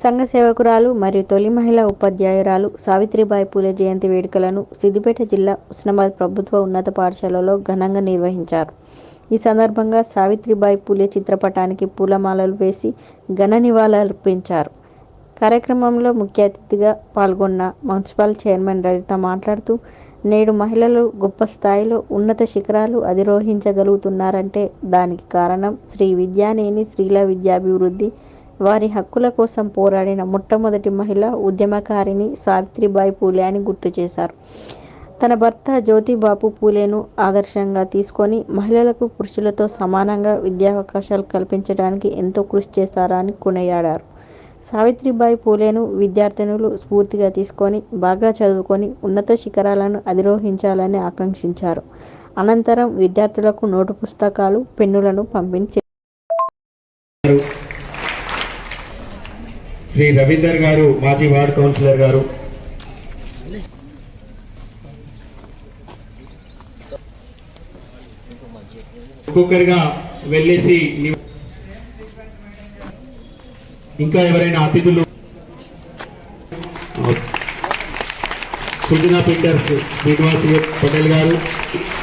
సంఘ సేవకురాలు మరియు తొలి మహిళా ఉపాధ్యాయురాలు సావిత్రిబాయి పూలే జయంతి వేడుకలను సిద్దిపేట జిల్లా ఉస్నాబాద్ ప్రభుత్వ ఉన్నత పాఠశాలలో ఘనంగా నిర్వహించారు. ఈ సందర్భంగా సావిత్రిబాయి పూలే చిత్రపటానికి పూలమాలలు వేసి ఘన నివాళులర్పించారు కార్యక్రమంలో ముఖ్య అతిథిగా పాల్గొన్న మున్సిపల్ చైర్మన్ రజిత మాట్లాడుతూ నేడు మహిళలు గొప్ప స్థాయిలో ఉన్నత శిఖరాలు అధిరోహించగలుగుతున్నారంటే దానికి కారణం శ్రీ విద్యానేని స్త్రీల విద్యాభివృద్ధి వారి హక్కుల కోసం పోరాడిన మొట్టమొదటి మహిళ ఉద్యమకారిణి సావిత్రిబాయి పూలే అని గుర్తు చేశారు తన భర్త జ్యోతిబాపు పూలేను ఆదర్శంగా తీసుకొని మహిళలకు పురుషులతో సమానంగా విద్యావకాశాలు కల్పించడానికి ఎంతో కృషి చేశారని కొనియాడారు సావిత్రిబాయి పూలేను విద్యార్థినులు స్ఫూర్తిగా తీసుకొని బాగా చదువుకొని ఉన్నత శిఖరాలను అధిరోహించాలని ఆకాంక్షించారు అనంతరం విద్యార్థులకు నోటు పుస్తకాలు పెన్నులను పంపిణీ చేశారు. శ్రీ రవీందర్ గారు మాజీ వార్డ్ కౌన్సిలర్ గారు. ఒక్కొక్కరిగా వెళ్ళేసి ఇంకా ఎవరైనా అతిథులు సుజనా పీటర్స్ శ్రీనివాస్ పటేల్ గారు.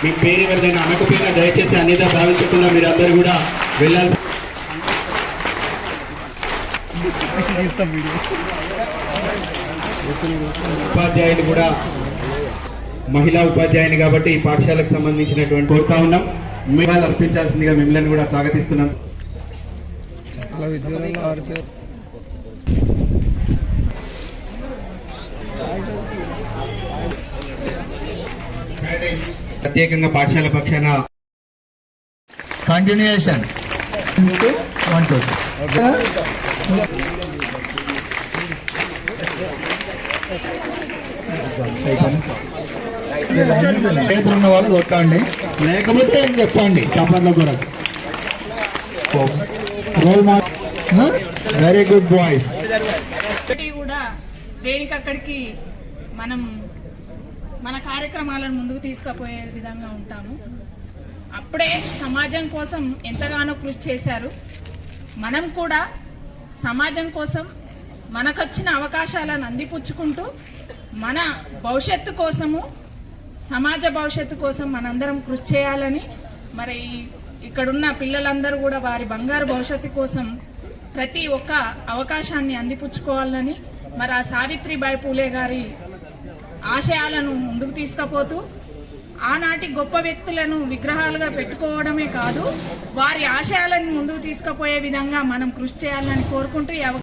మీ పేరు ఎవరిదైనా అనకపోయినా దయచేసి అన్నిదా భావించకుండా మీరందరూ కూడా వెళ్ళాల్సి ఉపాధ్యాయులు కూడా మహిళా ఉపాధ్యాయుని కాబట్టి ఈ పాఠశాలకు సంబంధించినటువంటి కోరుతా ఉన్నాం. మీరు అర్పించాల్సిందిగా మిమ్మల్ని కూడా స్వాగతిస్తున్నాం. ప్రత్యేకంగా పాఠశాల పక్షాన కంటిన్యూషన్ వన్ టూ చేతులు ఉన్న వాళ్ళు కొట్టండి. లేకపోతే ఏం చెప్పండి? చప్పట్ల కూడా రోల్ మా వెరీ గుడ్ బాయ్స్ కూడా దేనికక్కడికి మనం మన కార్యక్రమాలను ముందుకు తీసుకుపోయే విధంగా ఉంటాము. అప్పుడే సమాజం కోసం ఎంతగానో కృషి చేశారు. మనం కూడా సమాజం కోసం మనకొచ్చిన అవకాశాలను అందిపుచ్చుకుంటూ మన భవిష్యత్తు కోసము సమాజ భవిష్యత్తు కోసం మనందరం కృషి చేయాలని మరి ఇక్కడున్న పిల్లలందరూ కూడా వారి బంగారు భవిష్యత్తు కోసం ప్రతి ఒక్క అవకాశాన్ని అందిపుచ్చుకోవాలని మరి ఆ సావిత్రిబాయి పూలే గారి ఆశయాలను ముందుకు తీసుకుపోతూ ఆనాటి గొప్ప వ్యక్తులను విగ్రహాలుగా పెట్టుకోవడమే కాదు వారి ఆశయాలను ముందుకు తీసుకుపోయే విధంగా మనం కృషి చేయాలని కోరుకుంటూ